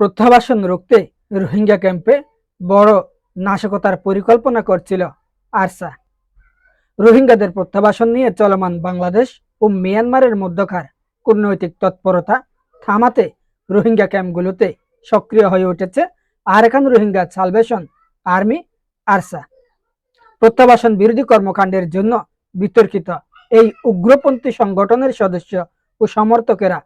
প্রত্যাবাসন রুখতে রোহিঙ্গা ক্যাম্পে বড় নাশকতার পরিকল্পনা করছিল আরসা। রোহিঙ্গাদের প্রত্যাবাসন নিয়ে চলমান বাংলাদেশ ও মিয়ানমারের মধ্যকার কূটনৈতিক তৎপরতা থামাতে রোহিঙ্গা ক্যাম্পগুলোতে সক্রিয় হয়ে উঠেছে Arakan Rohingya Salvation Army ARSA. প্রত্যাবাসন বিরোধী কর্মকাণ্ডের জন্য বিতর্কিত এই উগ্রপন্থী সংগঠনের সদস্য ও সমর্থকেরা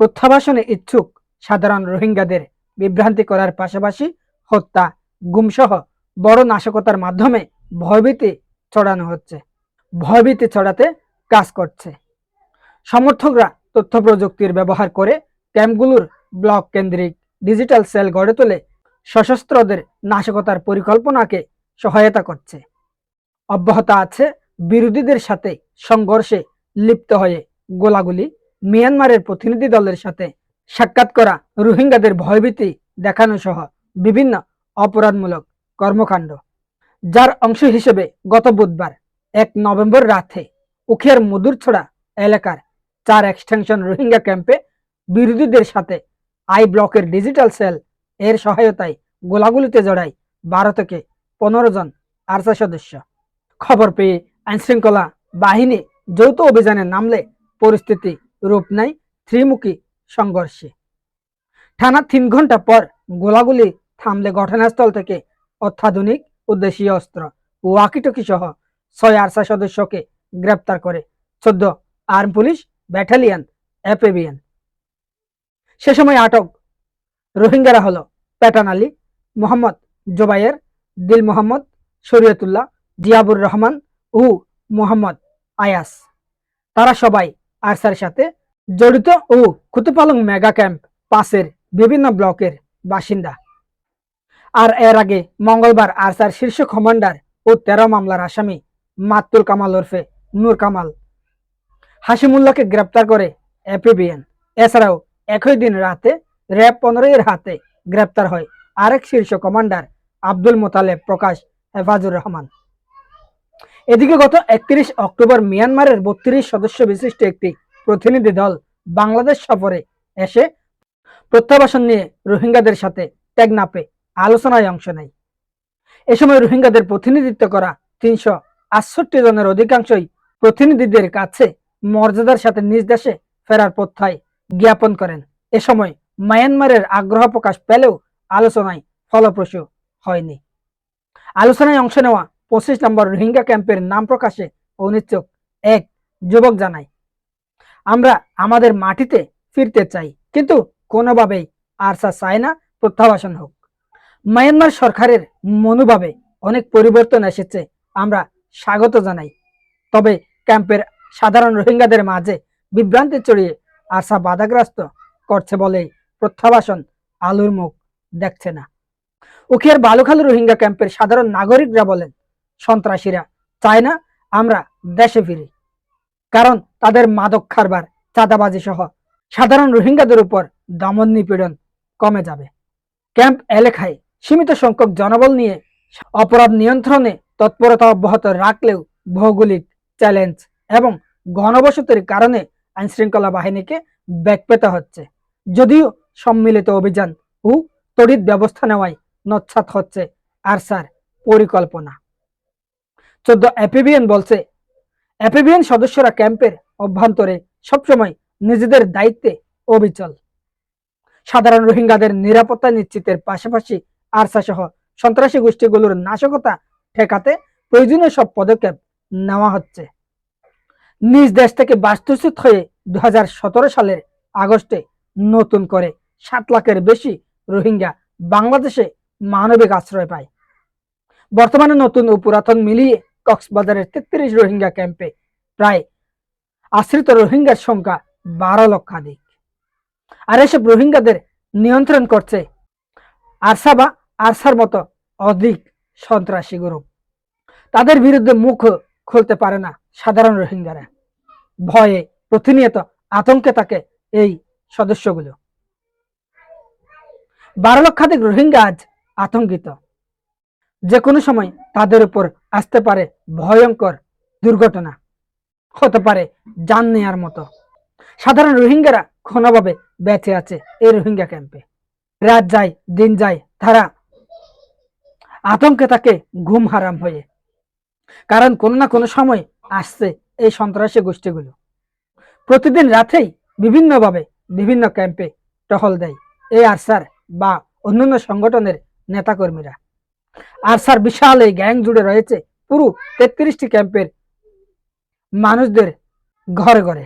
প্রত্যাবাসনে ইচ্ছুক সাধারণ রোহিঙ্গাদের বিভ্রান্তি করার পাশাপাশি হত্যা, গুমসহ বড় নাশকতার মাধ্যমে ভয়ভীতি ছড়ানো হচ্ছে। ভয়ভীতি ছড়াতে কাজ করছে। সমর্থকরা তথ্য প্রযুক্তির ব্যবহার করে ক্যাম্পগুলোর ব্লক কেন্দ্রিক ডিজিটাল সেল গড়ে তোলে সশস্ত্রদের নাশকতার পরিকল্পনাকে সহায়তা করছে। অব্যাহত আছে বিরোধীদের সাথে সংঘর্ষে লিপ্ত হয়ে গোলাগুলি মিয়ানমারের প্রতিনিধি দলের সাথে সাক্ষাৎ করা রোহিঙ্গাদের ভয়ভীতি দেখানো সহ বিভিন্ন অপরাধমূলক কর্মকাণ্ড। যার অংশ হিসেবে গত বুধবার, এক নভেম্বর রাতে উখিয়ার মধুরছড়া এলাকার চার এক্সটেনশন রোহিঙ্গা ক্যাম্পে বিরোধীদের সাথে আই ব্লকের ডিজিটাল সেল এর সহায়তায় গোলাগুলিতে জড়ায় বারো থেকে পনেরো জন আরসা সদস্য। খবর পেয়ে আইনশৃঙ্খলা বাহিনী যৌথ অভিযানে নামলে পরিস্থিতি রূপ নেয় ত্রিমুখী সংঘর্ষে। টানা তিন ঘণ্টা পর গোলাগুলি থামলে ঘটনাস্থল থেকে অত্যাধুনিক ও দেশীয় অস্ত্র ওয়াকিটকি সহ ছয় আরসা সদস্যকে গ্রেপ্তার করে চোদ্দ আর্ম পুলিশ, ব্যাটালিয়ন, এপিবিএন। সে সময় আটক রোহিঙ্গারা হল প্যাটান আলী, মোহাম্মদ জোবায়ের, দিল মোহাম্মদ, শরীয়তুল্লাহ, জিয়াবুর রহমান ও মোহাম্মদ আয়াস। তারা সবাই আরসার সাথে জড়িত ও কুতুপালং মেগা ক্যাম্প পাশের বিভিন্ন ব্লকের বাসিন্দা। আর এর আগে মঙ্গলবার আরসার শীর্ষ কমান্ডার ও তেরো মামলার আসামি মাতুল কামাল ওরফে নূর কামাল হাসিমুল্লাহকে গ্রেপ্তার করে এপিবিএন। এছাড়াও একই দিন রাতে র্যাব পনেরোয়ের হাতে গ্রেপ্তার হয় আরেক শীর্ষ কমান্ডার আব্দুল মোতালেব প্রকাশ হেফাজুর রহমান। এদিকে গত একত্রিশ অক্টোবর মিয়ানমারের বত্রিশ সদস্য বিশিষ্ট একটি প্রতিনিধি দল বাংলাদেশ সফরে এসে প্রত্যাবাসন নিয়ে রোহিঙ্গাদের সাথে ত্যাগ টেকনাপে আলোচনায় অংশ নেয়। এ সময় রোহিঙ্গাদের প্রতিনিধিত্ব করা তিনশো আটষট্টি জনের অধিকাংশই প্রতিনিধিদের কাছে মর্যাদার সাথে নিজ দেশে ফেরার প্রত্যয় জ্ঞাপন করেন। এ সময় মায়ানমারের আগ্রহ প্রকাশ পেলেও আলোচনায় ফলপ্রসূ হয়নি। আলোচনায় অংশ নেওয়া পঁচিশ নম্বর রোহিঙ্গা ক্যাম্পের নাম প্রকাশে অনিচ্ছুক এক যুবক জানায় আমরা আমাদের মাটিতে ফিরতে চাই। কিন্তু কোনোভাবেই আরসা চায় না প্রত্যাবাসন হোক। মায়ানমার সরকারের মনোভাবে অনেক পরিবর্তন এসেছে, আমরা স্বাগত জানাই। তবে ক্যাম্পের সাধারণ রোহিঙ্গাদের মাঝে বিভ্রান্তি চড়িয়ে আশা বাধাগ্রস্ত করছে বলে প্রত্যাবাসন আলুর মুখ দেখছে না। উখিয়ার বালুখালী রোহিঙ্গা ক্যাম্পের সাধারণ নাগরিকরা বলেন, সন্ত্রাসীরা চায় না আমরা দেশে ফিরি। কারণ তাদের মাদক খারবার, চাঁদাবাজি সহ সাধারণ রোহিঙ্গাদের উপর দমন নিপীড়ন কমে যাবে। ক্যাম্প এলাকায় সীমিত সংখ্যক জনবল নিয়ে অপরাধ নিয়ন্ত্রণে তৎপরতা অব্যাহত রাখলেও ভৌগোলিক চ্যালেঞ্জ এবং ঘনবসতির কারণে আইনশৃঙ্খলা বাহিনীকে ব্যাক পেতে হচ্ছে। যদিও সম্মিলিত অভিযান ও তড়িৎ ব্যবস্থা নেওয়ায় নচ্ছাত হচ্ছে আরসার পরিকল্পনা। চোদ্দ অ্যাপিবিএন বলছে অ্যাপিবিএন সদস্যরা ক্যাম্পের অভ্যন্তরে সবসময় নিজেদের দায়িত্বে অবিচল। সাধারণ রোহিঙ্গাদের নিরাপত্তা নিশ্চিতের পাশাপাশি আরসা সহ সন্ত্রাসী গোষ্ঠীগুলোর নাশকতা ঠেকাতে প্রয়োজনীয় সব পদক্ষেপ নেওয়া হচ্ছে। নিজ দেশ থেকে বাস্তুচ্যুত হয়ে দু হাজার সতেরো সালের আগস্টে নতুন করে সাত লাখের বেশি রোহিঙ্গা বাংলাদেশে মানবিক আশ্রয় পায়। বর্তমানে নতুন ও পুরাতন মিলিয়ে কক্সবাজারের তেত্রিশ রোহিঙ্গা ক্যাম্পে প্রায় আশ্রিত রোহিঙ্গার সংখ্যা বারো লক্ষাধিক। আর এসব রোহিঙ্গাদের নিয়ন্ত্রণ করছে আরসা বা আরসার মতো অধিক সন্ত্রাসী গ্রুপ তাদের বিরুদ্ধে মুখ খুলতে পারে না সাধারণ রোহিঙ্গারা ভয়ে প্রতিনিয়ত আতঙ্কে থাকে এই সদস্যগুলো। বারো লক্ষাধিক রোহিঙ্গা আজ আতঙ্কিত। যে কোনো সময় তাদের উপর আসতে পারে ভয়ঙ্কর দুর্ঘটনা। হতে পারে জান নেয়ার মতো। সাধারণ রোহিঙ্গারা কোনোভাবে বেঁচে আছে এই রোহিঙ্গা ক্যাম্পে। রাত যায়, দিন যায়, তারা আতঙ্কে থাকে ঘুম হারাম হয়ে। কারণ কোনো না কোনো সময় আসছে এই সন্ত্রাসী গোষ্ঠীগুলো। প্রতিদিন রাতেই বিভিন্নভাবে বিভিন্ন ক্যাম্পে টহল দেয়। এই আরসার বা অন্যান্য সংগঠনের নেতাকর্মীরা। আরসার বিশাল এই গ্যাং জুড়ে রয়েছে। পুরো তেত্রিশটি ক্যাম্পের মানুষদের ঘরে ঘরে।